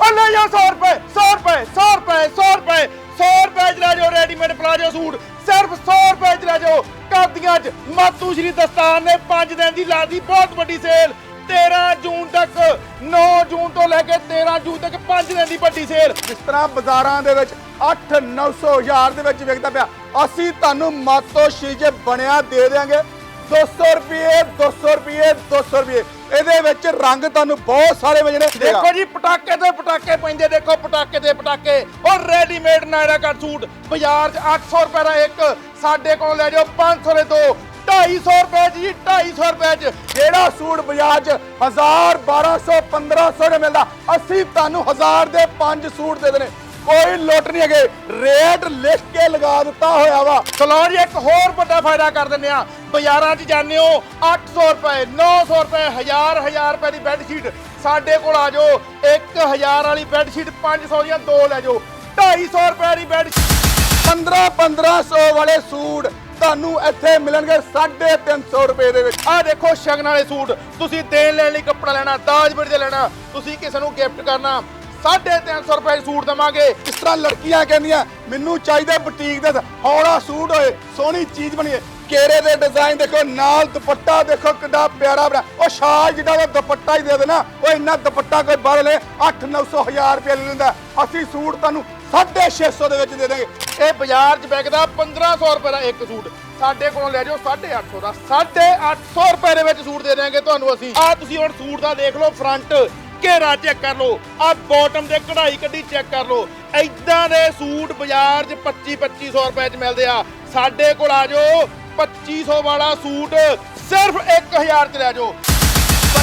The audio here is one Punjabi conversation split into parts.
ਉਹ ਲੈ ਜਾ 100 ਰੁਪਏ 100 ਰੁਪਏ 100 ਰੁਪਏ 100 ਰੁਪਏ 100 ਰੁਪਏ ਚ ਲੈ ਜਾਓ ਰੈਡੀਮੇਡ ਪਲਾਜੋ ਸੂਟ। ਸਿਰਫ 100 ਰੁਪਏ ਚ ਲੈ ਜਾਓ। ਕਾਦੀਆਂ ਚ ਮਾਤੂ ਸ਼੍ਰੀ ਦਸਤਾਨ ਨੇ 5 ਦਿਨ ਦੀ ਲਾਦੀ, ਬਹੁਤ ਵੱਡੀ ਸੇਲ 13 ਜੂਨ ਤੱਕ 9 ਜੂਨ ਤੋਂ ਲੈ ਕੇ 13 ਜੂਨ ਤੱਕ 5 ਦਿਨ ਦੀ ਵੱਡੀ ਸੇਲ ਜਿਸ ਤਰ੍ਹਾਂ ਬਾਜ਼ਾਰਾਂ ਦੇ ਵਿੱਚ 8 900 ਹਜ਼ਾਰ ਦੇ ਵਿੱਚ ਵਿਕਦਾ ਪਿਆ। ਅਸੀਂ ਤੁਹਾਨੂੰ ਮਾਤੋ ਸ਼੍ਰੀ ਜੇ ਬਣਿਆ ਦੇ ਦੇਾਂਗੇ 200 ਰੁਪਏ 200 ਰੁਪਏ 200 ਰੁਪਏ। ਇਹਦੇ ਵਿੱਚ ਰੰਗ ਤੁਹਾਨੂੰ ਬਹੁਤ ਸਾਰੇ ਮਿਲਣੇ ਦੇਖੋ ਜੀ, ਪਟਾਕੇ ਤੇ ਪਟਾਕੇ ਪੈਂਦੇ, ਦੇਖੋ, ਪਟਾਕੇ ਤੇ ਪਟਾਕੇ। ਉਹ ਰੈਡੀਮੇਡ ਨਾਇਰਾ ਕੱਟ ਸੂਟ, ਬਾਜ਼ਾਰ 'ਚ 800 ਰੁਪਏ ਦਾ ਇੱਕ, ਸਾਡੇ ਕੋਲ ਲੈ ਜਾਓ 500 ਦੇ ਦੋ 250 ਰੁਪਏ 'ਚ ਜੀ 250 ਰੁਪਏ 'ਚ। ਜਿਹੜਾ ਸੂਟ ਬਾਜ਼ਾਰ 'ਚ 1000 1200 1500 ਦੇ ਮਿਲਦਾ, ਅਸੀਂ ਤੁਹਾਨੂੰ 1000 ਦੇ 5 ਸੂਟ ਦੇ ਦੇਣੇ। ਕੋਈ ਲੁੱਟ ਨਹੀਂ ਹੈਗੇ। ਰੇਟ ਲਿਖ ਕੇ ਲਗਾ ਦਿੱਤਾ ਹੋਇਆ ਵਾ। ਚਲੋ ਜੀ, ਇੱਕ ਹੋਰ ਵੱਡਾ ਫਾਇਦਾ ਕਰ ਦਿੰਦੇ ਆ ਬਾਜ਼ਾਰਾਂ 'ਚ ਜਾਂਦੇ ਹੋ 800 ਰੁਪਏ 900 ਰੁਪਏ 1000 1000 ਰੁਪਏ ਦੀ ਬੈੱਡ ਸ਼ੀਟ ਸਾਡੇ ਕੋਲ ਆ ਜਾਓ 1000 ਵਾਲੀ ਬੈੱਡ ਸ਼ੀਟ 500 ਦੀਆਂ ਦੋ ਲੈ ਜਾਓ। 250 ਰੁਪਏ ਦੀ ਬੈੱਡ 15 1500 ਵਾਲੇ ਸੂਟ ਤੁਹਾਨੂੰ ਇੱਥੇ ਮਿਲਣਗੇ 350 ਰੁਪਏ ਦੇ ਵਿੱਚ। ਆਹ ਦੇਖੋ ਸ਼ਗਨ ਵਾਲੇ ਸੂਟ। ਤੁਸੀਂ ਦੇਣ ਲੈਣ ਲਈ ਕੱਪੜਾ ਲੈਣਾ, ਦਾਜ ਬੜੀ ਦੇ ਲੈਣਾ। ਤੁਸੀਂ ਕਿਸੇ ਨੂੰ ਗਿਫਟ ਕਰਨਾ। 350 ਰੁਪਏ ਸੂਟ ਦੇਵਾਂਗੇ। ਇਸ ਤਰ੍ਹਾਂ ਲੜਕੀਆਂ ਕਹਿੰਦੀਆਂ, ਮੈਨੂੰ ਚਾਹੀਦਾ ਬੁਟੀਕ ਦੇ ਹੌਲਾ ਸੂਟ ਹੋਏ, ਸੋਹਣੀ ਚੀਜ਼ ਬਣੀਏ ਕੇਰੇ ਦੇ ਡਿਜ਼ਾਈਨ ਦੇਖੋ, ਨਾਲ ਦੁਪੱਟਾ ਦੇਖੋ, ਕਿੱਡਾ ਪਿਆਰਾ ਬਣਾ ਉਹ ਸ਼ਾਲ ਜਿੱਡਾ ਦਾ ਦੁਪੱਟਾ ਹੀ ਦੇ ਦੇਣਾ। ਉਹ ਇੰਨਾ ਦੁਪੱਟਾ ਕੋਈ ਬਾਹਰ ਲੈ 8 900 1000 ਰੁਪਏ ਲੈ ਲੈਂਦਾ। ਅਸੀਂ ਸੂਟ ਤੁਹਾਨੂੰ 650 ਦੇ ਵਿੱਚ ਦੇ ਦਾਂਗੇ ਇਹ ਬਾਜ਼ਾਰ 'ਚ ਵਿਕਦਾ 1500 ਰੁਪਏ ਦਾ ਇੱਕ ਸੂਟ। ਸਾਡੇ ਕੋਲੋਂ ਲੈ ਜਾਓ 850 ਦਾ। 850 ਰੁਪਏ ਦੇ ਵਿੱਚ ਸੂਟ ਦੇ ਦੇਵਾਂਗੇ ਤੁਹਾਨੂੰ ਅਸੀਂ। ਆਹ ਤੁਸੀਂ ਹੁਣ ਸੂਟ ਦਾ ਦੇਖ ਲਓ, ਫਰੰਟ। ਘੇਰਾ ਚੈੱਕ ਕਰ ਲਓ। ਆਹ ਬਾਟਮ ਤੇ ਕਢਾਈ ਕੱਢੀ ਚੈੱਕ ਕਰ ਲਓ। ਐਦਾਂ ਦੇ ਸੂਟ ਬਾਜ਼ਾਰ 'ਚ 25 2500 ਰੁਪਏ 'ਚ ਮਿਲਦੇ ਆ। ਸਾਡੇ ਕੋਲ ਆ ਜਾਓ। 2500 ਵਾਲਾ ਸੂਟ ਸਿਰਫ 1000 'ਚ ਲੈ ਜਾਓ।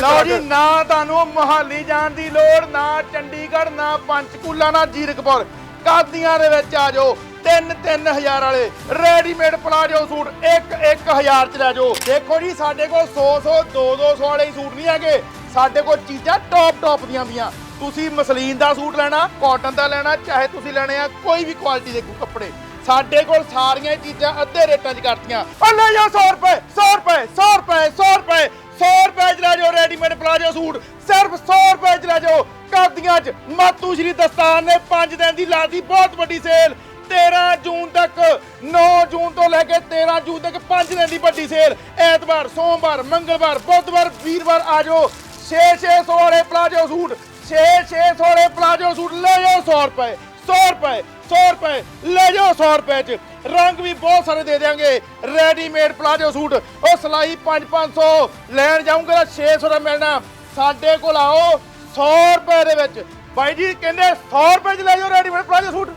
ਲਓ ਜੀ ਨਾ ਤੁਹਾਨੂੰ ਮੋਹਾਲੀ ਜਾਣ ਦੀ ਲੋੜ ਨਾ ਚੰਡੀਗੜ੍ਹ ਨਾ ਪੰਚਕੂਲਾ ਨਾ ਜੀਰਕਪੁਰ। ਕਾਦੀਆਂ ਦੇ ਵਿੱਚ ਆ ਜਾਓ। 3 3000 ਵਾਲੇ ਰੈਡੀਮੇਡ ਪਲਾਜੋ ਸੂਟ 1 1000 ਚ ਲੈ ਜਾਓ। ਦੇਖੋ ਜੀ ਸਾਡੇ ਕੋਲ 100 100 2 200 ਵਾਲੇ ਸੂਟ ਨਹੀਂ ਹੈਗੇ। ਸਾਡੇ ਕੋਲ ਚੀਜ਼ਾਂ ਟੌਪ ਟੌਪ ਦੀਆਂ ਵੀਆਂ ਤੁਸੀਂ ਮਸਲੀਨ ਦਾ ਸੂਟ ਲੈਣਾ ਕਾਟਨ ਦਾ ਲੈਣਾ, ਚਾਹੇ ਤੁਸੀਂ ਲੈਣੇ ਆ ਕੋਈ ਵੀ ਕੁਆਲਿਟੀ ਦੇ ਕੱਪੜੇ। ਸਾਡੇ ਕੋਲ ਸਾਰੀਆਂ ਚੀਜ਼ਾਂ ਅੱਧੇ ਰੇਟਾਂ 'ਚ ਕਰਤੀਆਂ। ਉਹ ਲੈ ਜਾਓ 100 ਰੁਪਏ 100 ਰੁਪਏ 100 ਰੁਪਏ 100 ਰੁਪਏ 100 ਰੁਪਏ 'ਚ ਲੈ ਜਾਓ ਰੈਡੀਮੇਡ ਪਲਾਜੋ ਸੂਟ। ਸਿਰਫ 100 ਰੁਪਏ 'ਚ ਲੈ ਜਾਓ। ਕਾਦੀਆਂ 'ਚ ਮਾਤੂ ਸ਼੍ਰੀ ਦਸਤਾਨ ਨੇ 5 ਦਿਨ ਦੀ ਲਾਦੀ ਬਹੁਤ ਵੱਡੀ ਸੇਲ 13 ਜੂਨ ਤੱਕ 9 ਜੂਨ ਤੋਂ ਲੈ ਕੇ 13 ਜੂਨ ਤੱਕ 5 ਦਿਨ ਦੀ ਵੱਡੀ ਸੇਲ ਐਤਵਾਰ, ਸੋਮਵਾਰ, ਮੰਗਲਵਾਰ, ਬੁੱਧਵਾਰ, ਵੀਰਵਾਰ ਆ ਜਾਓ। 6-600 ਵਾਲੇ ਪਲਾਜੋ ਸੂਟ 6-600 ਵਾਲੇ ਪਲਾਜੋ ਸੂਟ ਲੈ ਜਾਓ 100 ਰੁਪਏ 100 ਰੁਪਏ 100 ਰੁਪਏ ਲੈ ਜਾਓ 100 ਰੁਪਏ ਚ। ਰੰਗ ਵੀ ਬਹੁਤ ਸਾਰੇ ਦੇ ਦੇਾਂਗੇ ਰੈਡੀਮੇਡ ਪਲਾਜੋ ਸੂਟ। ਉਹ ਸਲਾਈ 5-500 ਲੈਣ ਜਾਊਂਗਾ ਤਾਂ 600 ਦਾ ਮਿਲਣਾ। ਸਾਡੇ ਕੋਲ ਆਓ 100 ਰੁਪਏ ਦੇ ਵਿੱਚ। ਬਾਈ ਜੀ ਕਹਿੰਦੇ 100 ਰੁਪਏ ਚ ਲੈ ਜਾਓ ਰੈਡੀਮੇਡ ਪਲਾਜੋ ਸੂਟ।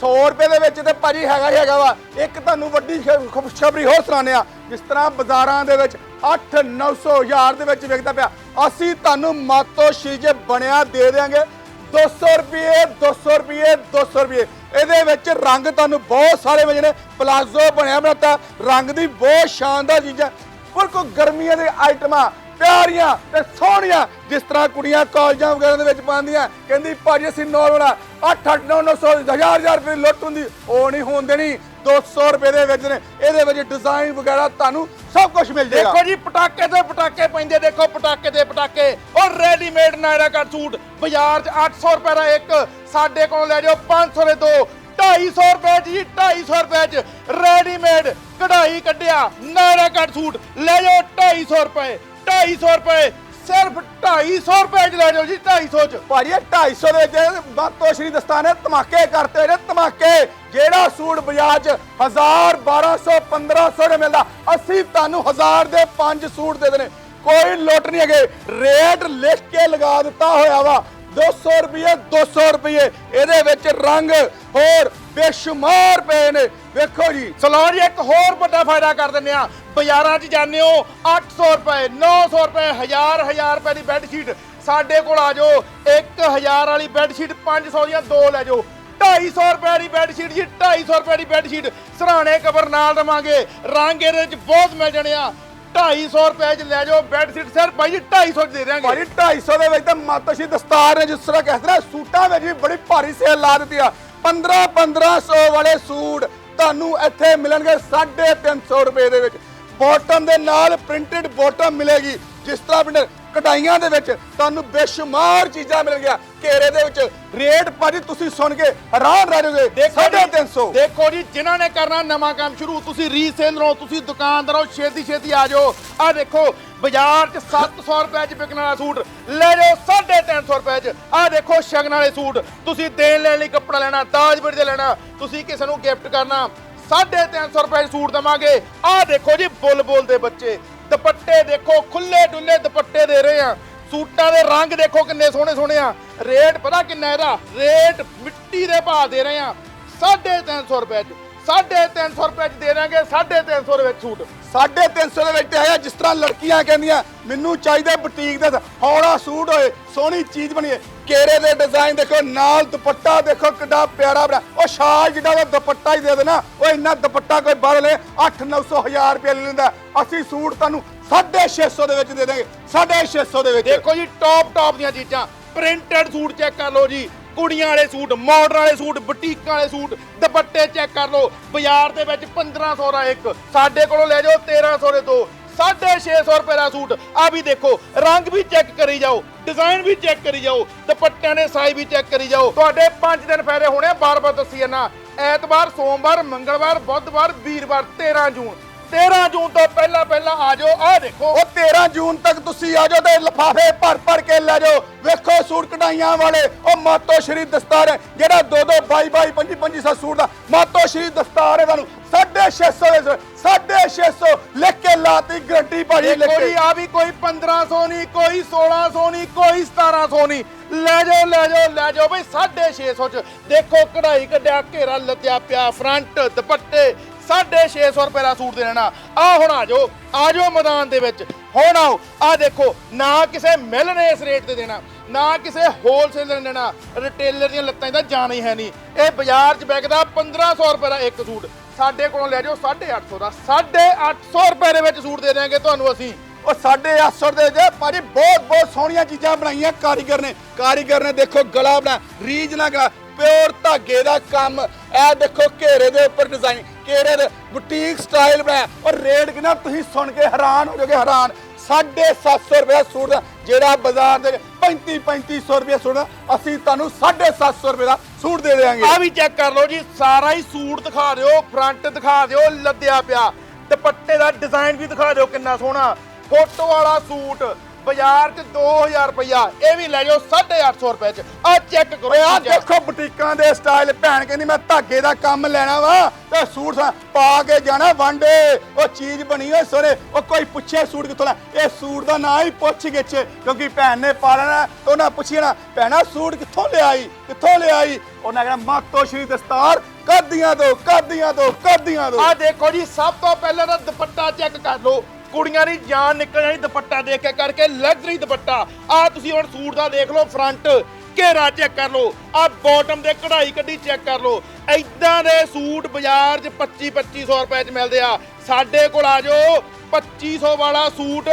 100 ਰੁਪਏ ਦੇ ਵਿੱਚ ਤੇ ਭਾਜੀ ਹੈਗਾ ਹੀ ਹੈਗਾ ਵਾ। ਇੱਕ ਤੁਹਾਨੂੰ ਵੱਡੀ ਖ- ਖੁਸ਼ਖਬਰੀ ਹੋਰ ਸੁਣਾਉਂਦੇ ਆ ਜਿਸ ਤਰ੍ਹਾਂ ਬਾਜ਼ਾਰਾਂ ਦੇ ਵਿੱਚ 8 900 ਹਜ਼ਾਰ ਦੇ ਵਿੱਚ ਵਿਕਦਾ ਪਿਆ। ਅਸੀਂ ਤੁਹਾਨੂੰ ਮਾਤੋ ਸ਼ੀਜੇ ਬਣਿਆ ਦੇ ਦੇਾਂਗੇ 200 ਰੁਪਏ 200 ਰੁਪਏ 200 ਰੁਪਏ। ਇਹਦੇ ਵਿੱਚ ਰੰਗ ਤੁਹਾਨੂੰ ਬਹੁਤ ਸਾਰੇ ਮਿਲਣੇ ਪਲਾਜ਼ੋ ਬਣਿਆ ਬਣਾਤਾ। ਰੰਗ ਦੀ ਬਹੁਤ ਸ਼ਾਨਦਾਰ ਚੀਜ਼ਾਂ। ਬਿਲਕੁਲ ਗਰਮੀਆਂ ਦੇ ਆਈਟਮਾਂ, ਪਿਆਰੀਆਂ ਤੇ ਸੋਹਣੀਆਂ। ਜਿਸ ਤਰ੍ਹਾਂ ਕੁੜੀਆਂ ਕਾਲਜਾਂ ਵਗੈਰਾ ਦੇ ਵਿੱਚ ਪਾਉਂਦੀਆਂ। ਕਹਿੰਦੀ ਭਾਜੀ, ਅਸੀਂ ਨੋਰਮਲ 8 8 9 900 ਹਜ਼ਾਰ ਹਜ਼ਾਰ ਰੁਪਏ ਦੀ ਲੁੱਟ ਹੁੰਦੀ। ਉਹ ਨਹੀਂ ਹੋਣ ਦੇਣੀ। 200 ਰੁਪਏ ਦੇ ਵਿੱਚ ਨੇ। ਇਹਦੇ ਵਿੱਚ ਡਿਜ਼ਾਈਨ ਵਗੈਰਾ ਤੁਹਾਨੂੰ ਸਭ ਕੁਝ ਮਿਲ ਜਾਏਗਾ। ਦੇਖੋ ਜੀ ਪਟਾਕੇ ਤੇ ਪਟਾਕੇ ਪੈਂਦੇ ਦੇਖੋ ਪਟਾਕੇ ਤੇ ਪਟਾਕੇ। ਉਹ ਰੈਡੀਮੇਡ ਨਾਇਰਾ ਕੱਟ ਸੂਟ ਬਾਜ਼ਾਰ 'ਚ 800 ਰੁਪਏ ਦਾ ਇੱਕ ਸਾਡੇ ਕੋਲ ਲੈ ਜਾਓ 500 ਦੇ ਦੋ 250 ਰੁਪਏ ਜੀ 250 ਰੁਪਏ 'ਚ ਰੈਡੀਮੇਡ ਕਢਾਈ ਕੱਢਿਆ ਨਾਇਰਾ ਕੱਟ ਸੂਟ। ਲੈ ਜਾਓ 250 ਰੁਪਏ 250 ਰੁਪਏ ਸਿਰਫ 250 ਰੁਪਏ 'ਚ ਲੈ ਜਾਓ ਜੀ 250 'ਚ। ਭਾਜੀ ਇਹ 250 ਦੇ ਵਿੱਚ ਬਾਤੋ ਸ਼੍ਰੀ ਦਸਤਾਨ ਧਮਾਕੇ ਕਰਤੇ ਨੇ ਧਮਾਕੇ। ਜਿਹੜਾ ਸੂਟ ਬਾਜ਼ਾਰ 'ਚ 1000 1200 1500 ਦੇ ਮਿਲਦਾ, ਅਸੀਂ ਤੁਹਾਨੂੰ 1000 ਦੇ 5 ਸੂਟ ਦੇ ਦੇਣੇ। ਕੋਈ ਲੁੱਟ ਨਹੀਂ ਹੈਗੇ। ਰੇਟ ਲਿਖ ਕੇ ਲਗਾ ਦਿੱਤਾ ਹੋਇਆ ਵਾ। 200 ਰੁਪਏ 200 ਰੁਪਏ। ਇਹਦੇ ਵਿੱਚ ਰੰਗ ਹੋਰ ਬੇਸ਼ੁਮਾਰ ਪਏ ਨੇ। ਵੇਖੋ ਜੀ ਚਲੋ ਜੀ, ਇੱਕ ਹੋਰ ਵੱਡਾ ਫਾਇਦਾ ਕਰ ਦਿੰਦੇ ਆ ਬਾਜ਼ਾਰਾਂ 'ਚ ਜਾਂਦੇ ਹੋ 800 ਰੁਪਏ 900 ਰੁਪਏ 1000 1000 ਰੁਪਏ ਦੀ ਬੈੱਡ ਸ਼ੀਟ ਸਾਡੇ ਕੋਲ ਆ ਜਾਓ। 1000 ਵਾਲੀ ਬੈੱਡ ਸ਼ੀਟ 500 ਦੀਆਂ, ਦੋ ਲੈ ਜਾਓ। 250 ਰੁਪਏ ਦੀ ਬੈੱਡ ਸ਼ੀਟ ਜੀ 250 ਰੁਪਏ ਦੀ ਬੈੱਡ ਸ਼ੀਟ ਸਰਾਣੇ ਕਬਰ ਨਾਲ ਦਵਾਂਗੇ। ਰੰਗ ਇਹਦੇ ਵਿੱਚ ਬਹੁਤ ਮਿਲ ਜਾਣੇ ਆ। 250 ਰੁਪਏ 'ਚ ਲੈ ਜਾਓ ਬੈੱਡ ਸ਼ੀਟ ਸਿਰ ਭਾਈ ਜੀ 250 'ਚ ਦੇ ਦਿਆਂਗੇ। ਭਾਜੀ 250 ਦੇ ਵਿੱਚ ਤਾਂ ਮਾਤੋਸ਼ੀ ਦਸਤਾਰ ਨੇ ਜਿਸ ਤਰ੍ਹਾਂ ਕਹਿੰਦੇ ਨੇ, ਸੂਟਾਂ ਵਿੱਚ ਵੀ ਬੜੀ ਭਾਰੀ ਸੇਲ ਲਾ ਦਿੱਤੀ ਆ। 15 1500 ਵਾਲੇ ਸੂਟ ਤੁਹਾਨੂੰ ਇੱਥੇ ਮਿਲਣਗੇ 350 ਰੁਪਏ ਦੇ ਵਿੱਚ। ਬਾਟਮ ਦੇ ਨਾਲ ਪ੍ਰਿੰਟਡ ਬਾਟਮ ਮਿਲੇਗੀ। ਜਿਸ ਤਰ੍ਹਾਂ ਕਢਾਈਆਂ ਦੇ ਵਿੱਚ ਤੁਹਾਨੂੰ ਬੇਸ਼ੁਮਾਰ ਚੀਜ਼ਾਂ ਮਿਲਣਗੀਆਂ ਘੇਰੇ ਦੇ ਵਿੱਚ ਰੇਟ ਭਾਜੀ ਤੁਸੀਂ ਸੁਣ ਕੇ ਹੈਰਾਨ ਰਹਿ ਜਾਓਗੇ। ਦੇਖੋ ਜੀ, 350 ਦੇਖੋ ਜੀ ਜਿਨ੍ਹਾਂ ਨੇ ਕਰਨਾ ਨਵਾਂ ਕੰਮ ਸ਼ੁਰੂ ਤੁਸੀਂ ਰੀਸੇਲਰ ਹੋ ਤੁਸੀਂ ਦੁਕਾਨਦਾਰ ਹੋ ਛੇਤੀ ਛੇਤੀ ਆ ਜਾਓ। ਆ ਦੇਖੋ ਬਾਜ਼ਾਰ 'ਚ 700 ਰੁਪਏ 'ਚ ਵਿਕਣ ਵਾਲਾ ਸੂਟ ਲੈ ਜਾਓ 350 ਰੁਪਏ 'ਚ। ਆ ਦੇਖੋ ਸ਼ਗਨ ਵਾਲੇ ਸੂਟ ਤੁਸੀਂ ਦੇਣ ਲੈਣ ਲਈ ਕੱਪੜਾ ਲੈਣਾ ਬੜੀ ਦੇ ਲੈਣਾ ਤੁਸੀਂ ਕਿਸੇ ਨੂੰ ਗਿਫਟ ਕਰਨਾ 350 ਰੁਪਏ 'ਚ ਸੂਟ ਦਵਾਂਗੇ। ਆ ਦੇਖੋ ਜੀ ਬੁੱਲ ਦੇ ਬੱਚੇ। ਦੁਪੱਟੇ ਦੇਖੋ, ਖੁੱਲੇ ਡੁੱਲੇ ਦੁਪੱਟੇ ਦੇ ਰਹੇ ਆ। ਸੂਟਾਂ ਦੇ ਰੰਗ ਦੇਖੋ ਕਿੰਨੇ ਸੋਹਣੇ ਸੋਹਣੇ ਆ। ਰੇਟ ਪਤਾ ਕਿੰਨਾ ਇਹਦਾ? ਰੇਟ ਮਿੱਟੀ ਦੇ ਭਾਅ ਦੇ ਰਹੇ ਆ। 350 ਰੁਪਏ ਚ 350 ਰੁਪਏ ਚ ਦੇ ਦਾਂਗੇ 350 ਰੁਪਏ ਚ ਸੂਟ। 350 ਦੇ ਵਿੱਚ ਤੇ ਆਇਆ ਜਿਸ ਤਰ੍ਹਾਂ ਲੜਕੀਆਂ ਕਹਿੰਦੀਆਂ, ਮੈਨੂੰ ਚਾਹੀਦਾ ਬੁਟੀਕ ਦਾ ਹੌਲਾ ਸੂਟ ਹੋਏ, ਸੋਹਣੀ ਚੀਜ਼ ਬਣੀਏ ਕੇਰੇ ਦੇ ਡਿਜ਼ਾਈਨ ਦੇਖੋ, ਨਾਲ ਦੁਪੱਟਾ ਦੇਖੋ, ਕਿੱਡਾ ਪਿਆਰਾ ਬਣਾ। ਉਹ ਸ਼ਾਲ ਜਿੱਡਾ ਦਾ ਦੁਪੱਟਾ ਹੀ ਦੇ ਦੇਣਾ। ਉਹ ਇੰਨਾ ਦੁਪੱਟਾ ਕੋਈ ਬਾਹਰ ਲੈ 8 900 1000 ਰੁਪਏ ਲੈ ਲੈਂਦਾ। ਅਸੀਂ ਸੂਟ ਤੁਹਾਨੂੰ 650 ਦੇ ਵਿੱਚ ਦੇ ਦਾਂਗੇ 650 ਦੇ ਵਿੱਚ। ਦੇਖੋ ਜੀ ਟੌਪ ਟੌਪ ਦੀਆਂ ਚੀਜ਼ਾਂ। ਪ੍ਰਿੰਟਡ ਸੂਟ ਚੈੱਕ ਕਰ ਲਓ ਜੀ। ਕੁੜੀਆਂ ਵਾਲੇ ਸੂਟ ਮਾਡਰਨ ਵਾਲੇ ਸੂਟ ਬੁਟੀਕਾਂ ਵਾਲੇ ਸੂਟ, ਦੁਪੱਟੇ ਚੈੱਕ ਕਰ ਲਓ। ਬਾਜ਼ਾਰ ਦੇ ਵਿੱਚ 1500 ਦਾ ਇੱਕ। ਸਾਡੇ ਕੋਲੋਂ ਲੈ ਜਾਓ 1300 ਦੇ ਦੋ। 650 ਰੁਪਏ ਦਾ ਸੂਟ ਆ ਵੀ ਦੇਖੋ ਰੰਗ ਵੀ ਚੈੱਕ ਕਰੀ ਜਾਓ ਡਿਜ਼ਾਈਨ ਵੀ ਚੈੱਕ ਕਰੀ ਜਾਓ ਦੁਪੱਟਿਆਂ ਦੇ ਸਾਈਜ਼ ਵੀ ਚੈੱਕ ਕਰੀ ਜਾਓ ਤੁਹਾਡੇ 5 ਦਿਨ ਫਾਇਦੇ ਹੋਣੇ ਆ, ਬਾਰ-ਬਾਰ ਦੱਸੀ ਜਾਣਾ ਐਤਵਾਰ ਸੋਮਵਾਰ ਮੰਗਲਵਾਰ ਬੁੱਧਵਾਰ ਵੀਰਵਾਰ 13 ਜੂਨ 13 ਜੂਨ ਤੋਂ ਪਹਿਲਾਂ ਪਹਿਲਾਂ ਆ ਜਾਓ। ਆਹ ਦੇਖੋ। ਉਹ 13 ਜੂਨ ਤੱਕ ਤੁਸੀਂ ਆ ਜਾਓ ਤੇ ਲਫਾਫੇ ਭਰ ਭਰ ਕੇ ਲੈ ਜਾਓ। ਵੇਖੋ ਸੂਟ ਕਢਾਈਆਂ ਵਾਲੇ। ਉਹ ਮਾਤੋ ਸ਼੍ਰੀ ਦਸਤਾਰ ਹੈ ਜਿਹੜਾ 2 2 22 22 25 25 ਸੂਟ ਦਾ। ਮਾਤੋ ਸ਼੍ਰੀ ਦਸਤਾਰ ਹੈ ਤੁਹਾਨੂੰ। 650 ਦੇ 650 ਲਿਖ ਕੇ ਲਾਤੀ ਗਰੰਟੀ ਭਾਜੀ ਲਿਖ ਕੇ। ਆ ਵੀ ਕੋਈ 1500 ਨਹੀਂ ਕੋਈ 1600 ਨਹੀਂ ਕੋਈ 1700 ਨਹੀਂ। ਲੈ ਜਾਓ ਲੈ ਜਾਓ ਲੈ ਜਾਓ ਬਈ 650 ਚ। ਦੇਖੋ ਕਢਾਈ ਕੱਢਿਆ ਘੇਰਾ ਲੱਦਿਆ ਪਿਆ ਫਰੰਟ ਦੁਪੱਟੇ 650 ਰੁਪਏ ਦਾ ਸੂਟ ਦੇ ਦੇਣਾ ਆ ਹੁਣ ਆ ਜਾਓ ਆ ਜਾਓ ਮੈਦਾਨ ਦੇ ਵਿੱਚ। ਹੁਣ ਆਓ ਆ ਦੇਖੋ, ਨਾ ਕਿਸੇ ਮਿਲ ਨੇ ਇਸ ਰੇਟ ਤੇ ਦੇਣਾ, ਨਾ ਕਿਸੇ ਹੋਲਸੇਲਰ ਨੇ ਦੇਣਾ ਰਿਟੇਲਰ ਦੀਆਂ ਲੱਤਾਂ 'ਚ ਤਾਂ ਹੀ ਹੈ ਨਹੀਂ। ਇਹ ਬਾਜ਼ਾਰ 'ਚ ਵਿਕਦਾ 1500 ਰੁਪਏ ਦਾ ਇੱਕ ਸੂਟ। ਸਾਡੇ ਕੋਲੋਂ ਲੈ ਜਾਓ 850 ਦਾ। 850 ਰੁਪਏ ਦੇ ਵਿੱਚ ਸੂਟ ਦੇ ਦੇਵਾਂਗੇ ਤੁਹਾਨੂੰ ਅਸੀਂ। ਉਹ ਸਾਡੇ 800 ਦੇ ਜੇ ਭਾਜੀ, ਬਹੁਤ ਬਹੁਤ ਸੋਹਣੀਆਂ ਚੀਜ਼ਾਂ ਬਣਾਈਆਂ ਕਾਰੀਗਰ ਨੇ। ਕਾਰੀਗਰ ਨੇ ਦੇਖੋ ਗਲਾ ਬਣਾ, ਰੀਜ ਨਾ ਗਲਾ ਪਿਓਰ ਧਾਗੇ ਦਾ ਕੰਮ। ਇਹ ਦੇਖੋ ਘੇਰੇ ਦੇ ਉੱਪਰ ਡਿਜ਼ਾਈਨ ਘੇਰੇ ਦੇ ਬੁਟੀਕ ਸਟਾਈਲ ਬਣਾਇਆ। ਔਰ ਰੇਟ ਕਿੰਨਾ? ਤੁਸੀਂ ਸੁਣ ਕੇ ਹੈਰਾਨ ਹੋ ਜਾਓਗੇ, ਹੈਰਾਨ। 750 ਰੁਪਏ ਦਾ ਸੂਟ ਦਾ, ਜਿਹੜਾ ਬਾਜ਼ਾਰ ਦੇ 35 3500 ਰੁਪਏ ਸੂਟ ਦਾ, ਅਸੀਂ ਤੁਹਾਨੂੰ 750 ਰੁਪਏ ਦਾ ਸੂਟ ਦੇ ਦੇਵਾਂਗੇ ਆ ਵੀ ਚੈੱਕ ਕਰ ਲਓ ਜੀ, ਸਾਰਾ ਹੀ ਸੂਟ ਦਿਖਾ ਦਿਓ ਫਰੰਟ ਦਿਖਾ ਦਿਓ, ਲੱਦਿਆ ਪਿਆ। ਦੁਪੱਟੇ ਦਾ ਡਿਜ਼ਾਈਨ ਵੀ ਦਿਖਾ ਦਿਓ ਕਿੰਨਾ ਸੋਹਣਾ। ਫੋਟੋ ਵਾਲਾ ਸੂਟ ਬਾਜ਼ਾਰ 'ਚ 2000 ਰੁਪਇਆ ਇਹ ਵੀ ਲੈ ਜਾਓ 850 ਰੁਪਏ 'ਚ। ਆ ਚੈੱਕ ਕਰੋ ਆ। ਦੇਖੋ ਬੁਟੀਕਾਂ ਦੇ ਸਟਾਈਲ ਭੈਣ ਕਹਿੰਦੀ ਮੈਂ ਧਾਗੇ ਦਾ ਕੰਮ ਲੈਣਾ ਵਾ ਤੇ ਸੂਟ ਸਾ- ਪਾ ਕੇ ਜਾਣਾ ਵਾਂਡੇ ਉਹ ਚੀਜ਼ ਬਣੀ ਹੋਈ ਸੋਰੇ ਉਹ ਕੋਈ ਪੁੱਛੇ ਸੂਟ ਕਿੱਥੋਂ ਲੈ। ਇਹ ਸੂਟ ਦਾ ਨਾਂ ਹੀ ਪੁੱਛ ਗਿੱਛ ਕਿਉਂਕਿ ਭੈਣ ਨੇ ਪਾ ਲੈਣਾ ਤੇ ਉਹਨਾਂ ਪੁੱਛੀ ਨਾ ਭੈਣਾ ਸੂਟ ਕਿੱਥੋਂ ਲਿਆਈ? ਕਿੱਥੋਂ ਲਿਆਈ? ਉਹਨਾਂ ਕਹਿੰਦਾ ਮਾਤੋ ਸ਼੍ਰੀ ਦਸਤਾਰ ਕਰਦੀਆਂ ਦੋ ਕਰਦੀਆਂ ਦੋ ਕਰਦੀਆਂ ਦੋ। ਆ ਦੇਖੋ ਜੀ ਸਭ ਤੋਂ ਪਹਿਲਾਂ ਤਾਂ ਦੁਪੱਟਾ ਚੈੱਕ ਕਰ ਲਓ। ਕੁੜੀਆਂ ਦੀ ਜਾਨ ਨਿਕਲ ਜਾਣੀ ਦੁਪੱਟਾ ਦੇਖ ਕੇ ਕਰਕੇ ਲਗਜ਼ਰੀ ਦੁਪੱਟਾ। ਆ ਤੁਸੀਂ ਹੁਣ ਸੂਟ ਦਾ ਦੇਖ ਲਓ ਫਰੰਟ ਘੇਰਾ ਚੈੱਕ ਕਰ ਲਓ। ਆ ਬਾਟਮ ਦੇ ਕਢਾਈ ਕੱਢੀ ਚੈੱਕ ਕਰ ਲਓ। ਐਦਾਂ ਦੇ ਸੂਟ ਬਾਜ਼ਾਰ 'ਚ 25 2500 ਰੁਪਏ 'ਚ ਮਿਲਦੇ ਆ। ਸਾਡੇ ਕੋਲ ਆ ਜਾਓ 2500 ਵਾਲਾ ਸੂਟ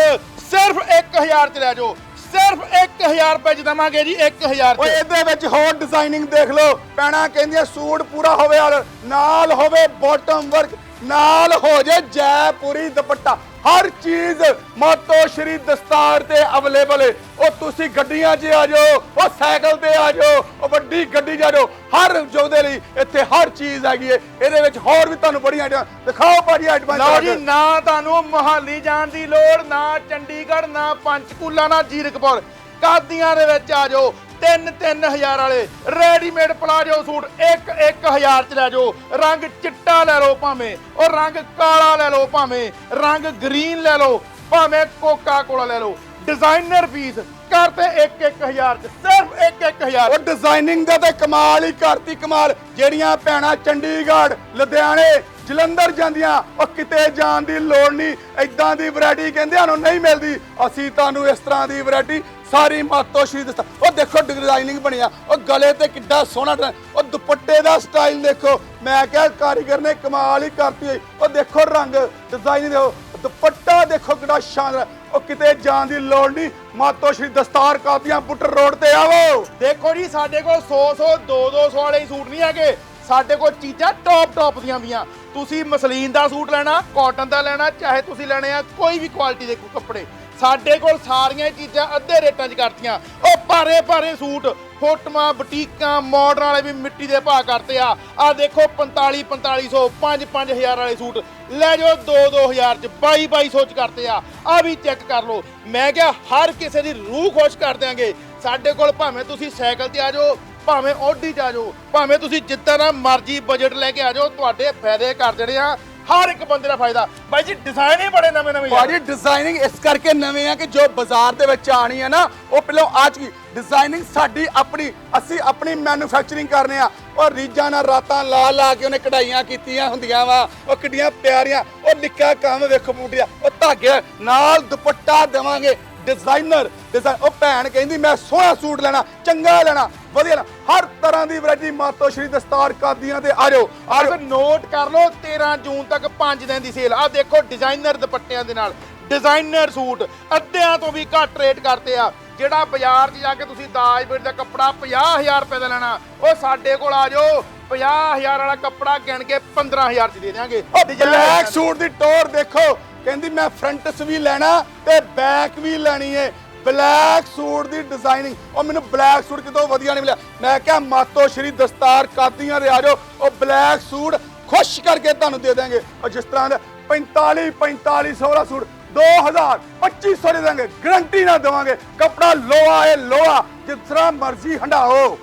ਸਿਰਫ 1000 'ਚ ਲੈ ਜਾਓ। ਸਿਰਫ 1000 ਰੁਪਏ 'ਚ ਦਵਾਂਗੇ ਜੀ 1000 ਓਏ, ਇਹਦੇ ਵਿੱਚ ਹੋਰ ਡਿਜ਼ਾਈਨਿੰਗ ਦੇਖ ਲਓ। ਪੈਣਾ ਕਹਿੰਦੀਆਂ ਸੂਟ ਪੂਰਾ ਹੋਵੇ ਔਰ ਨਾਲ ਹੋਵੇ ਬਾਟਮ ਵਰਕ ਨਾਲ ਹੋ ਜੇ ਜੈਪੁਰੀ ਦੁਪੱਟਾ। ਹਰ ਚੀਜ਼ ਮਾਤੋ ਸ਼੍ਰੀ ਦਸਤਾਰ ਤੇ ਅਵੇਲੇਬਲ ਹੈ ਉਹ ਤੁਸੀਂ ਗੱਡੀਆਂ 'ਚ ਆ ਜਾਓ ਉਹ ਸਾਈਕਲ ਤੇ ਆ ਜਾਓ ਉਹ ਵੱਡੀ ਗੱਡੀ 'ਚ ਆ ਜਾਓ। ਹਰ ਜੋਦੇ ਲਈ ਇੱਥੇ ਹਰ ਚੀਜ਼ ਹੈਗੀ ਹੈ ਇਹਦੇ ਵਿੱਚ ਹੋਰ ਵੀ ਤੁਹਾਨੂੰ ਬੜੀਆਂ ਆਈਟਮਾਂ ਦਿਖਾਓ ਭਾਜੀ ਆਈਟਮਾਂ ਲਓ ਜੀ ਨਾ ਤੁਹਾਨੂੰ ਮੋਹਾਲੀ ਜਾਣ ਦੀ ਲੋੜ ਨਾ ਚੰਡੀਗੜ੍ਹ ਨਾ ਪੰਚਕੂਲਾ ਨਾ ਜੀਰਕਪੁਰ। ਕਾਦੀਆਂ ਦੇ ਵਿੱਚ ਆ ਜਾਓ। 3-3000 ਵਾਲੇ ਰੈਡੀਮੇਡ ਪਲਾਜੋ ਸੂਟ 1-1000 ਚ ਲੈ ਜਾਓ। ਰੰਗ ਚਿੱਟਾ ਲੈ ਲਓ ਭਾਵੇਂ ਉਹ ਰੰਗ ਕਾਲਾ ਲੈ ਲਓ ਭਾਵੇਂ, ਰੰਗ ਗ੍ਰੀਨ ਲੈ ਲਓ ਭਾਵੇਂ ਕੋਕਾ ਕੋਲਾ ਲੈ ਲਓ। ਡਿਜ਼ਾਈਨਰ ਪੀਸ ਕਰਤੇ 1-1000 ਚ, ਸਿਰਫ 1-1000 ਉਹ ਡਿਜ਼ਾਈਨਿੰਗ ਦਾ ਤੇ ਕਮਾਲ ਹੀ ਕਰਤੀ ਕਮਾਲ। ਜਿਹੜੀਆਂ ਭੈਣਾਂ ਚੰਡੀਗੜ੍ਹ, ਲੁਧਿਆਣੇ, ਜਲੰਧਰ ਜਾਂਦੀਆਂ, ਉਹ ਕਿਤੇ ਜਾਣ ਦੀ ਲੋੜ ਨਹੀਂ। ਐਦਾਂ ਦੀ ਵੈਰਾਈਟੀ ਕਹਿੰਦੇ ਸਾਨੂੰ ਨਹੀਂ ਮਿਲਦੀ। ਅਸੀਂ ਤੁਹਾਨੂੰ ਇਸ ਤਰ੍ਹਾਂ ਦੀ ਵੈਰਾਈਟੀ ਸਾਰੀ ਮਾਤੋ ਸ਼੍ਰੀ ਦਸਤਾ ਉਹ ਦੇਖੋ ਡਿਜ਼ਾਈਨਿੰਗ ਬਣਿਆ ਉਹ ਗਲੇ ਤੇ ਕਿੱਡਾ ਸੋਹਣਾ ਡਿਜ਼ਾਈਨ, ਉਹ ਦੁਪੱਟੇ ਦਾ ਸਟਾਈਲ ਦੇਖੋ। ਮੈਂ ਕਿਹਾ ਕਾਰੀਗਰ ਨੇ ਕਮਾਲ ਹੀ ਕਰਤੀ ਹੋਈ। ਉਹ ਦੇਖੋ ਰੰਗ ਡਿਜ਼ਾਈਨ ਦੇਖੋ। ਦੁਪੱਟਾ ਦੇਖੋ ਕਿੱਡਾ ਸ਼ਾਨਦਾਰ। ਉਹ ਕਿਤੇ ਜਾਣ ਦੀ ਲੋੜ ਨਹੀਂ। ਮਾਤੋ ਸ਼੍ਰੀ ਦਸਤਾਰ ਕਾਪੀਆਂ ਬੁੱਟਰ ਰੋਡ ਤੇ ਆਵੋ। ਦੇਖੋ ਜੀ ਸਾਡੇ ਕੋਲ 100 100 200 ਵਾਲੇ ਸੂਟ ਨਹੀਂ ਹੈਗੇ। ਸਾਡੇ ਕੋਲ ਚੀਜ਼ਾਂ ਟੌਪ ਟੌਪ ਦੀਆਂ ਵੀਆਂ। ਤੁਸੀਂ ਮਸਲੀਨ ਦਾ ਸੂਟ ਲੈਣਾ ਕਾਟਨ ਦਾ ਲੈਣਾ ਚਾਹੇ ਤੁਸੀਂ ਲੈਣੇ ਆ ਕੋਈ ਵੀ ਕੁਆਲਿਟੀ ਦੇ ਕੱਪੜੇ। ਸਾਡੇ ਕੋਲ ਸਾਰੀਆਂ ਹੀ ਚੀਜ਼ਾਂ ਅੱਧੇ ਰੇਟਾਂ 'ਚ ਕਰਤੀਆਂ। ਉਹ ਭਾਰੇ ਭਾਰੇ ਸੂਟ, ਫੋਟੋਆਂ, ਬੁਟੀਕਾਂ ਮਾਡਰਨ ਵਾਲੇ ਵੀ ਮਿੱਟੀ ਦੇ ਭਾਅ ਕਰਤੇ ਆ। ਆ ਦੇਖੋ 45 4500 5 5000 ਵਾਲੇ ਸੂਟ। ਲੈ ਜਾਓ 2 2000 ਚ 22 2200 ਚ ਕਰਤੇ ਆ। ਆ ਵੀ ਚੈੱਕ ਕਰ ਲਓ। ਮੈਂ ਕਿਹਾ ਹਰ ਕਿਸੇ ਦੀ ਰੂਹ ਖੁਸ਼ ਕਰ ਦਿਆਂਗੇ। ਸਾਡੇ ਕੋਲ ਭਾਵੇਂ ਤੁਸੀਂ ਸਾਈਕਲ ਤੇ ਆ ਜਾਓ, ਭਾਵੇਂ ਆਡੀ ਚ ਆ ਜਾਓ, ਭਾਵੇਂ ਤੁਸੀਂ ਜਿੱਦਾਂ ਦਾ ਮਰਜ਼ੀ ਬਜਟ ਲੈ ਕੇ ਆ ਜਾਓ, ਤੁਹਾਡੇ ਫਾਇਦੇ ਕਰ ਦੇਣੇ ਆ। ਹਰ ਇੱਕ ਬੰਦੇ ਦਾ ਫਾਇਦਾ। ਬਾਈ ਜੀ ਡਿਜ਼ਾਈਨ ਹੀ ਬੜੇ ਨਵੇਂ ਨਵੇਂ ਯਾਰ। ਭਾਜੀ ਡਿਜ਼ਾਈਨਿੰਗ ਇਸ ਕਰਕੇ ਨਵੇਂ ਆ ਕਿ ਜੋ ਬਾਜ਼ਾਰ ਦੇ ਵਿੱਚ ਆਣੀ ਹੈ ਨਾ, ਉਹ ਪਹਿਲਾਂ ਆ ਚੁੱਕੀ। ਡਿਜ਼ਾਈਨਿੰਗ ਸਾਡੀ ਆਪਣੀ, ਅਸੀਂ ਆਪਣੀ ਮੈਨੂਫੈਕਚਰਿੰਗ ਕਰਨੇ ਆ। ਉਹ ਰੀਜਾਂ ਨਾਲ ਰਾਤਾਂ ਲਾ ਲਾ ਕੇ ਉਹਨੇ ਕਢਾਈਆਂ ਕੀਤੀਆਂ ਹੁੰਦੀਆਂ ਵਾ, ਉਹ ਕਿੱਡੀਆਂ ਪਿਆਰੀਆਂ, ਉਹ ਨਿੱਕਾ ਕੰਮ ਵੇਖੋ ਬੂਟਿਆ, ਉਹ ਧਾਗੇ ਨਾਲ ਦੁਪੱਟਾ ਦੇਵਾਂਗੇ। ਡਿਜ਼ਾਈਨਰ ਡਿਜ਼ਾਈਨ ਉਹ ਭੈਣ ਕਹਿੰਦੀ ਮੈਂ ਸੋਹਣਾ ਸੂਟ ਲੈਣਾ ਚੰਗਾ ਲੈਣਾ ਵਧੀਆ ਲੈਣਾ। ਹਰ ਤਰ੍ਹਾਂ ਦੀ ਵੈਰਾਈਟੀ ਮਾਤੋ ਸ਼੍ਰੀ ਦਸਤਾਰ ਕਾਦੀਆਂ ਤੇ ਆ ਜਾਓ ਆ ਜਾਓ। ਨੋਟ ਕਰ ਲਓ 13 ਜੂਨ ਤੱਕ 5 ਦਿਨ ਦੀ ਸੇਲ ਆ। ਦੇਖੋ ਡਿਜ਼ਾਈਨਰ ਦੁਪੱਟਿਆਂ ਦੇ ਨਾਲ ਡਿਜ਼ਾਈਨਰ ਸੂਟ ਅੱਧਿਆਂ ਤੋਂ ਵੀ ਘੱਟ ਰੇਟ ਕਰਤੇ ਆ। ਜਿਹੜਾ ਬਾਜ਼ਾਰ 'ਚ ਜਾ ਕੇ ਤੁਸੀਂ ਦਾਜ ਬੇਟ ਦਾ ਕੱਪੜਾ 50000 ਰੁਪਏ ਦਾ ਲੈਣਾ ਉਹ ਸਾਡੇ ਕੋਲ ਆ ਜਾਓ। 50000 ਵਾਲਾ ਕੱਪੜਾ ਗਿਣ ਕੇ 15000 'ਚ ਦੇ ਦਿਆਂਗੇ। ਉਹ ਬਲੈਕ ਸੂਟ ਦੀ ਟੋਰ ਦੇਖੋ। ਕਹਿੰਦੀ, ਮੈਂ ਫਰੰਟਸ ਵੀ ਲੈਣਾ ਤੇ ਬੈਕ ਵੀ ਲੈਣੀ ਏ। ਬਲੈਕ ਸੂਟ ਦੀ ਡਿਜ਼ਾਈਨਿੰਗ ਉਹ ਮੈਨੂੰ ਬਲੈਕ ਸੂਟ ਕਿਤੋਂ ਵਧੀਆ ਨਹੀਂ ਮਿਲਿਆ। ਮੈਂ ਕਿਹਾ, ਮਾਤੋ ਸ਼੍ਰੀ ਦਸਤਾਰ ਕਾਦੀਆਂ ਦੇ ਆ ਜਾਓ। ਉਹ ਬਲੈਕ ਸੂਟ ਖੁਸ਼ ਕਰਕੇ ਤੁਹਾਨੂੰ ਦੇ ਦਾਂਗੇ ਉਹ ਜਿਸ ਤਰ੍ਹਾਂ ਦਾ 45 4500 ਦਾ ਸੂਟ 2000 2500 ਦੇ ਦਾਂਗੇ ਗਰੰਟੀ ਨਾਲ ਦੇਵਾਂਗੇ। ਕਪੜਾ ਲੋਹਾ ਏ, ਲੋਹਾ। ਜਿਸ ਤਰ੍ਹਾਂ ਮਰਜ਼ੀ ਹੰਡਾਓ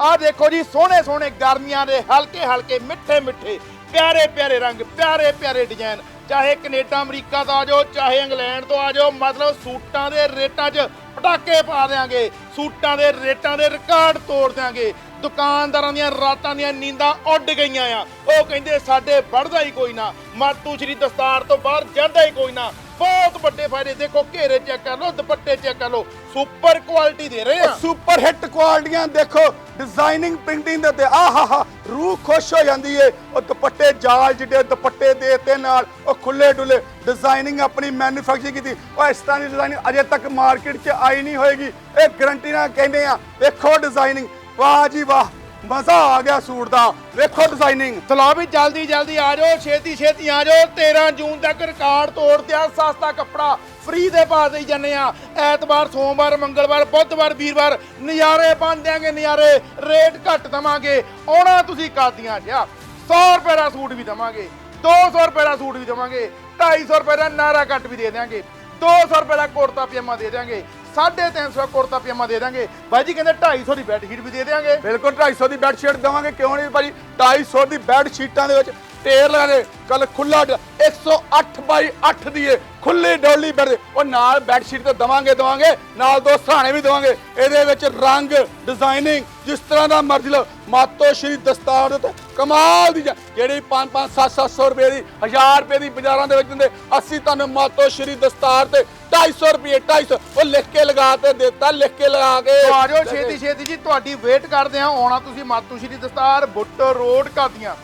ਆ ਦੇਖੋ ਜੀ, ਸੋਹਣੇ ਸੋਹਣੇ ਗਰਮੀਆਂ ਦੇ ਹਲਕੇ ਹਲਕੇ ਮਿੱਠੇ ਮਿੱਠੇ ਪਿਆਰੇ ਪਿਆਰੇ ਰੰਗ ਪਿਆਰੇ ਪਿਆਰੇ ਡਿਜ਼ਾਈਨ ਚਾਹੇ ਕੈਨੇਡਾ, ਅਮਰੀਕਾ ਤੋਂ ਆ ਜਾਓ, ਚਾਹੇ ਇੰਗਲੈਂਡ ਤੋਂ ਆ ਜਾਓ, ਮਤਲਬ ਸੂਟਾਂ ਦੇ ਰੇਟਾਂ 'ਚ ਪਟਾਕੇ ਪਾ ਦੇਾਂਗੇ ਸੂਟਾਂ ਦੇ ਰੇਟਾਂ ਦੇ ਰਿਕਾਰਡ ਤੋੜ ਦੇਾਂਗੇ ਦੁਕਾਨਦਾਰਾਂ ਦੀਆਂ ਰਾਤਾਂ ਦੀਆਂ ਨੀਂਦਾਂ ਉੱਡ ਗਈਆਂ ਆ। ਉਹ ਕਹਿੰਦੇ ਸਾਡੇ ਵੱਢਦਾ ਹੀ ਕੋਈ ਨਾ। ਮਾਤੂ ਸ਼੍ਰੀ ਦਸਤਾਰ ਤੋਂ ਬਾਹਰ ਜਾਂਦਾ ਹੀ ਕੋਈ ਨਾ। ਬਹੁਤ ਵੱਡੇ ਫਾਇਦੇ ਦੇਖੋ, ਘੇਰੇ ਚੈੱਕ ਕਰ ਲਓ, ਦੁਪੱਟੇ ਚੈੱਕ ਕਰ ਲਓ। ਸੁਪਰ ਕੁਆਲਿਟੀ ਦੇ ਰਹੇ ਆ। ਸੁਪਰ ਹਿੱਟ ਕੁਆਲਟੀਆਂ ਦੇਖੋ ਡਿਜ਼ਾਈਨਿੰਗ ਪ੍ਰਿੰਟਿੰਗ ਦੇ ਉੱਤੇ। ਆਹਾਹਾ ਰੂਹ ਖੁਸ਼ ਹੋ ਜਾਂਦੀ ਏ। ਉਹ ਦੁਪੱਟੇ ਜਾਲ ਜਿਹੜੇ ਦੁਪੱਟੇ ਦੇ ਤੇ ਨਾਲ ਉਹ ਖੁੱਲੇ ਡੁੱਲੇ ਡਿਜ਼ਾਈਨਿੰਗ ਆਪਣੀ ਮੈਨੂਫੈਕਚਰਿੰਗ ਕੀਤੀ। ਉਹ ਇਸ ਤਰ੍ਹਾਂ ਦੀ ਡਿਜ਼ਾਈਨਿੰਗ ਅਜੇ ਤੱਕ ਮਾਰਕੀਟ 'ਚ ਆਈ ਨਹੀਂ ਹੋਏਗੀ। ਇਹ ਗਰੰਟੀ ਨਾਲ ਕਹਿੰਦੇ ਆ ਵੇਖੋ ਡਿਜ਼ਾਈਨਿੰਗ ਵਾਹ ਜੀ ਵਾਹ, ਮਜ਼ਾ ਆ ਗਿਆ ਸੂਟ ਦਾ। ਵੇਖੋ ਡਿਜ਼ਾਈਨਿੰਗ ਚਲੋ ਵੀ ਜਲਦੀ ਜਲਦੀ ਆ ਜਾਓ, ਛੇਤੀ ਛੇਤੀ ਆ ਜਾਓ। 13 ਜੂਨ ਤੱਕ ਰਿਕਾਰਡ ਤੋੜ ਦਿਆ, ਸਸਤਾ ਕੱਪੜਾ ਫ੍ਰੀ ਦੇ ਪਾ ਦੇਈ ਜਾਂਦੇ ਆ। ਐਤਵਾਰ, ਸੋਮਵਾਰ, ਮੰਗਲਵਾਰ, ਬੁੱਧਵਾਰ, ਵੀਰਵਾਰ, ਨਜ਼ਾਰੇ ਬਣ ਦਿਆਂਗੇ, ਨਜ਼ਾਰੇ ਰੇਟ ਘੱਟ ਦਵਾਂਗੇ। ਆਉਣਾ ਤੁਸੀਂ ਕਾਦੀਆਂ ਜਿਆ। 100 ਰੁਪਏ ਦਾ ਸੂਟ ਵੀ ਦਵਾਂਗੇ 200 ਰੁਪਏ ਦਾ ਸੂਟ ਵੀ ਦਵਾਂਗੇ 250 ਰੁਪਏ ਦਾ ਨਾਰਾ ਕੱਟ ਵੀ ਦੇ ਦਿਆਂਗੇ 200 ਰੁਪਏ ਦਾ ਕੁੜਤਾ ਪਜਾਮਾ ਦੇ ਦਿਆਂਗੇ। 350 ਦਾ ਕੁੜਤਾ ਪਜਾਮਾ ਦੇ ਦਿਆਂਗੇ। ਬਾਈ ਜੀ ਕਹਿੰਦੇ 250 ਦੀ ਬੈੱਡ ਸ਼ੀਟ ਵੀ ਦੇ ਦਿਆਂਗੇ। ਬਿਲਕੁਲ 250 ਦੀ ਬੈੱਡ ਸ਼ੀਟ ਦੇਵਾਂਗੇ। ਕਿਉਂ ਨਹੀਂ ਭਾਜੀ? 250 ਦੀ ਬੈੱਡ ਸ਼ੀਟਾਂ ਦੇ ਵਿੱਚ ਢੇਰ ਲਗਾਦੇ ਕੱਲ ਖੁੱਲਾ 108 ਬਾਈ 8 ਦੀ ਏ। ਖੁੱਲੀ ਡੋਲੀ ਬੈੱਡ ਉਹ ਨਾਲ ਬੈੱਡ ਸ਼ੀਟ ਤੇ ਦਵਾਂਗੇ ਦਵਾਂਗੇ। ਨਾਲ ਦੋ ਸਹਾਣੇ ਵੀ ਦਵਾਂਗੇ। ਇਹਦੇ ਵਿੱਚ ਰੰਗ ਡਿਜ਼ਾਈਨਿੰਗ ਜਿਸ ਤਰ੍ਹਾਂ ਦਾ ਮਰਜ਼ੀ ਲਓ। ਮਾਤੋ ਸ਼੍ਰੀ ਦਸਤਾਰ ਦੇ ਉੱਤੇ ਕਮਾਲ ਦੀ ਜਾ- ਜਿਹੜੀ 5 5 7 700 ਰੁਪਏ ਦੀ 1000 ਰੁਪਏ ਦੀ ਬਾਜ਼ਾਰਾਂ ਦੇ ਵਿੱਚ ਦਿੰਦੇ। ਅਸੀਂ ਤੁਹਾਨੂੰ ਮਾਤੋ ਸ਼੍ਰੀ ਦਸਤਾਰ ਤੇ 250 ਰੁਪਏ 250 ਉਹ ਲਿਖ ਕੇ ਲਗਾ ਤੇ ਦਿੱਤਾ ਲਿਖ ਕੇ ਲਗਾ ਕੇ। ਆ ਜਾਓ ਛੇਤੀ ਛੇਤੀ ਜੀ ਤੁਹਾਡੀ ਵੇਟ ਕਰਦੇ ਆ ਆਉਣਾ ਤੁਸੀਂ ਮਾਤੂ ਸ਼੍ਰੀ ਦਸਤਾਰ Buttar road Qadian.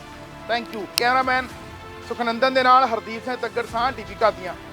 Thank you cameraman Sukhnandan ਦੇ ਨਾਲ ਹਰਦੀਪ ਸਿੰਘ ਤੱਗੜ ਸਾਹ ਟੀਵੀ ਕਾਦੀਆਂ।